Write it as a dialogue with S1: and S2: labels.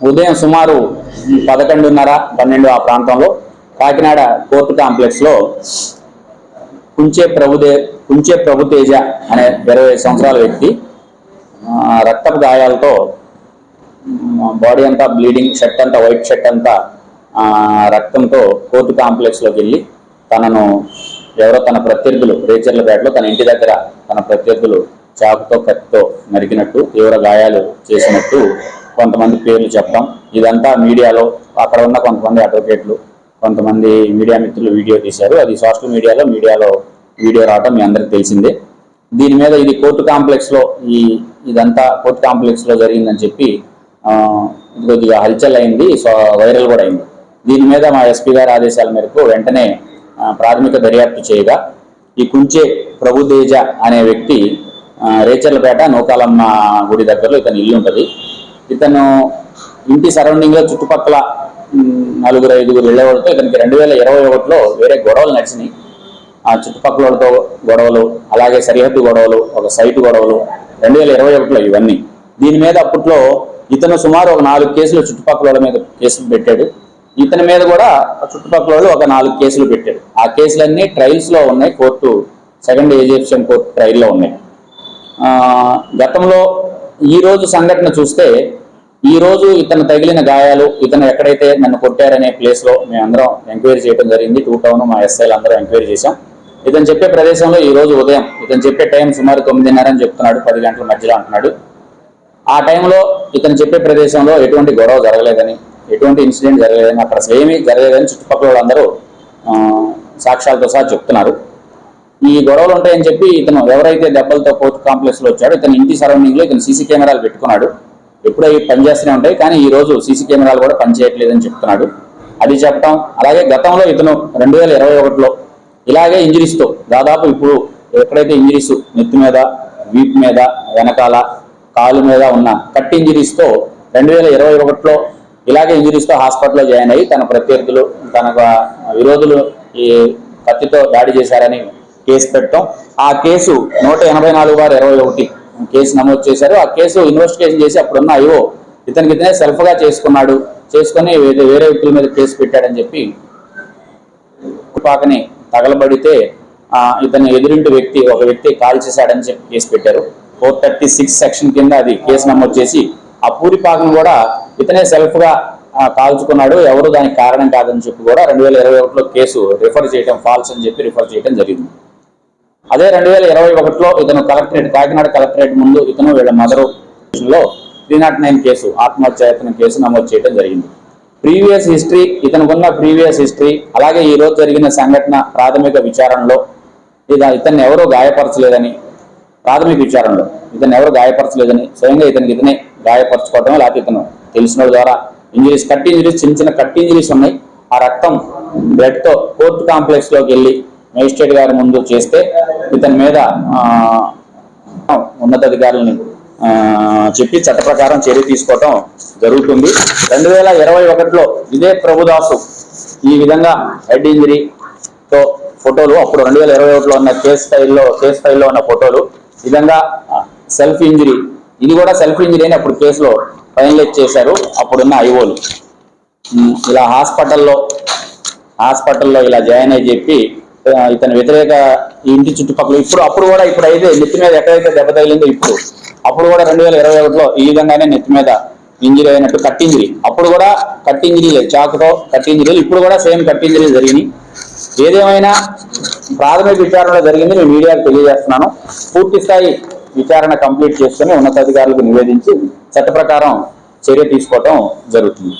S1: ఉదయం సుమారు పదకొండున్నర పన్నెండు ఆ ప్రాంతంలో కాకినాడ కోర్టు కాంప్లెక్స్లో కుంచే ప్రభుదే కుంచే ప్రభుతేజ అనే ఇరవై సంవత్సరాల వ్యక్తి రక్తపు గాయాలతో బాడీ అంతా బ్లీడింగ్ షర్ట్ అంతా వైట్ షర్ట్ అంతా రక్తంతో కోర్టు కాంప్లెక్స్లోకి వెళ్ళి తనను ఎవరో తన ప్రత్యర్థులు రేచర్లపేటలో తన ఇంటి దగ్గర తన ప్రత్యర్థులు చాకుతో కత్తితో నరికినట్టు తీవ్ర గాయాలు చేసినట్టు కొంతమంది పేర్లు చెప్పడం ఇదంతా మీడియాలో అక్కడ ఉన్న కొంతమంది అడ్వకేట్లు కొంతమంది మీడియా మిత్రులు వీడియో తీశారు. అది సోషల్ మీడియాలో మీడియాలో వీడియో రావడం మీ అందరికి తెలిసిందే. దీని మీద ఇది కోర్టు కాంప్లెక్స్లో ఈ ఇదంతా కోర్టు కాంప్లెక్స్లో జరిగిందని చెప్పి కొద్దిగా హల్చల్ అయింది సో వైరల్ కూడా అయింది. దీని మీద మా ఎస్పీ గారి ఆదేశాల మేరకు వెంటనే ప్రాథమిక దర్యాప్తు చేయగా ఈ కుంచే ప్రభుదేజ అనే వ్యక్తి రేచర్లపేట నూకాలమ్మ గుడి దగ్గరలో ఇతని ఇల్లు ఉంటుంది. ఇతను ఇంటి సరౌండింగ్లో చుట్టుపక్కల నలుగురు ఐదుగురు వెళ్ళేవాళ్ళతో ఇతనికి రెండు వేల ఇరవై ఒకటిలో వేరే గొడవలు నడిచినాయి. ఆ చుట్టుపక్కల వాళ్ళతో గొడవలు అలాగే సరిహద్దు గొడవలు ఒక సైటు గొడవలు రెండు వేల ఇరవై ఒకటిలో ఇవన్నీ. దీని మీద అప్పట్లో ఇతను సుమారు ఒక నాలుగు కేసులు చుట్టుపక్కల వాళ్ళ మీద కేసులు పెట్టాడు. ఇతని మీద కూడా చుట్టుపక్కల వాళ్ళు ఒక నాలుగు కేసులు పెట్టాడు. ఆ కేసులన్నీ ట్రయల్స్లో ఉన్నాయి కోర్టు సెకండ్ ఏజిప్షియన్ కోర్టు ట్రయల్లో ఉన్నాయి. గతంలో ఈరోజు సంఘటన చూస్తే ఈరోజు ఇతను తగిలిన గాయాలు ఇతను ఎక్కడైతే నన్ను కొట్టారనే ప్లేస్లో మేమందరం ఎంక్వైరీ చేయడం జరిగింది. టూ టౌన్ మా ఎస్ఐలు అందరం ఎంక్వైరీ చేశాం. ఇతను చెప్పే ప్రదేశంలో ఈ రోజు ఉదయం ఇతను చెప్పే టైం సుమారు తొమ్మిదిన్నర అని చెప్తున్నాడు పది గంటల మధ్యలో అంటున్నాడు. ఆ టైంలో ఇతను చెప్పే ప్రదేశంలో ఎటువంటి గొడవ జరగలేదని ఎటువంటి ఇన్సిడెంట్ జరగలేదని అక్కడ ఏమీ జరగలేదని చుట్టుపక్కల వాళ్ళందరూ సాక్ష్యాలతో సహా చెప్తున్నారు. ఈ గొడవలు ఉంటాయని చెప్పి ఇతను ఎవరైతే దెబ్బలతో కోర్టు కాంప్లెక్స్లో వచ్చాడో ఇతను ఇంటి సరౌండింగ్లో ఇతను సీసీ కెమెరాలు పెట్టుకున్నాడు. ఎప్పుడై అవి పనిచేస్తూనే ఉంటాయి కానీ ఈ రోజు సీసీ కెమెరాలు కూడా పనిచేయట్లేదని చెప్తున్నాడు. అది చెప్పడం అలాగే గతంలో ఇతను రెండు వేల ఇరవై ఒకటిలో ఇలాగే ఇంజరీస్తో దాదాపు ఇప్పుడు ఎక్కడైతే ఇంజరీస్ నెత్తి మీద వీప్ మీద వెనకాల కాలు మీద ఉన్న కట్ ఇంజరీస్తో రెండు వేల ఇరవై ఒకటిలో ఇలాగే ఇంజరీస్తో హాస్పిటల్లో జాయిన్ అయ్యి తన ప్రత్యర్థులు తన విరోధులు ఈ కత్తితో దాడి చేశారని కేసు పెట్టడం ఆ కేసు నూట ఎనభై నాలుగు వారు ఇరవై ఒకటి కేసు నమోదు చేశారు. ఆ కేసు ఇన్వెస్టిగేషన్ చేసి అప్పుడున్న అయ్యో ఇతనికి ఇతనే సెల్ఫ్గా చేసుకున్నాడు. చేసుకుని వేరే వేరే వ్యక్తుల మీద కేసు పెట్టాడని చెప్పి పాకని తగలబడితే ఇతని ఎదురింటి వ్యక్తి ఒక వ్యక్తి కాల్ చేశాడని చెప్పి కేసు పెట్టారు. ఫోర్ థర్టీ సిక్స్ సెక్షన్ కింద అది కేసు నమోదు చేసి ఆ పూరిపాకను కూడా ఇతనే సెల్ఫ్గా కాల్చుకున్నాడు. ఎవరు దానికి కారణం కాదని చెప్పి కూడా రెండు వేల ఇరవై ఒకటిలో కేసు రిఫర్ చేయడం ఫాల్స్ అని చెప్పి రిఫర్ చేయడం జరిగింది. అదే రెండు వేల ఇరవై ఒకటిలో ఇతను కలెక్టరేట్ కాకినాడ కలెక్టరేట్ ముందు ఇతను వీళ్ళ మదరు లో త్రీ నాట్ నైన్ కేసు ఆత్మహత్యాయత్నం కేసు నమోదు చేయడం జరిగింది. ప్రీవియస్ హిస్టరీ ఇతనుకున్న ప్రీవియస్ హిస్టరీ అలాగే ఈ రోజు జరిగిన సంఘటన ప్రాథమిక విచారణలో ఇద ఇతన్ని ఎవరూ గాయపరచలేదని ప్రాథమిక విచారణలో ఇతను ఎవరు గాయపరచలేదని స్వయంగా ఇతనికి ఇతనే గాయపరచుకోవటం లేకపోతే ఇతను తెలిసిన ద్వారా ఇంజరీస్ కట్ ఇంజరీస్ చిన్న చిన్న కట్ ఇంజరీస్ ఉన్నాయి. ఆ రక్తం బ్లడ్తో కోర్టు కాంప్లెక్స్లోకి వెళ్ళి మేజిస్ట్రేట్ గారి ముందు చేస్తే ఇతని మీద ఉన్నతాధికారులని చెప్పి చట్ట ప్రకారం చర్య తీసుకోవటం జరుగుతుంది. రెండు వేల ఇరవై ఒకటిలో ఇదే ప్రభుదాసు ఈ విధంగా హెడ్ ఇంజరీతో ఫోటోలు అప్పుడు రెండు వేల ఇరవై ఒకటిలో ఉన్న కేసు ఫైల్లో కేసు ఫైల్లో ఉన్న ఫోటోలు విధంగా సెల్ఫ్ ఇంజరీ ఇది కూడా సెల్ఫ్ ఇంజరీ అని అప్పుడు కేసులో ఫైనలైజ్ చేశారు. అప్పుడున్న ఐఓలు. ఇలా హాస్పిటల్లో హాస్పిటల్లో ఇలా జాయిన్ అయ్యి చెప్పి ఇతని వ్యతిరేక ఇంటి చుట్టుపక్కల ఇప్పుడు అప్పుడు కూడా ఇప్పుడు అయితే నెత్తి మీద ఎక్కడైతే దెబ్బ తగిలిందో ఇప్పుడు అప్పుడు కూడా రెండు వేల ఇరవై ఒకటిలో ఈ విధంగానే నెత్తి మీద ఇంజరీ అయినట్టు కట్ ఇంజరీ. అప్పుడు కూడా కట్ ఇంజరీలే చాకుతో కట్ ఇంజరీలు ఇప్పుడు కూడా సేమ్ కట్ ఇంజరీలు జరిగినాయి. ఏదేమైనా ప్రాథమిక విచారణలో జరిగింది నేను మీడియాకు తెలియజేస్తున్నాను. పూర్తి స్థాయి విచారణ కంప్లీట్ చేసుకుని ఉన్నతాధికారులకు నివేదించి చట్ట ప్రకారం చర్య తీసుకోవటం జరుగుతుంది.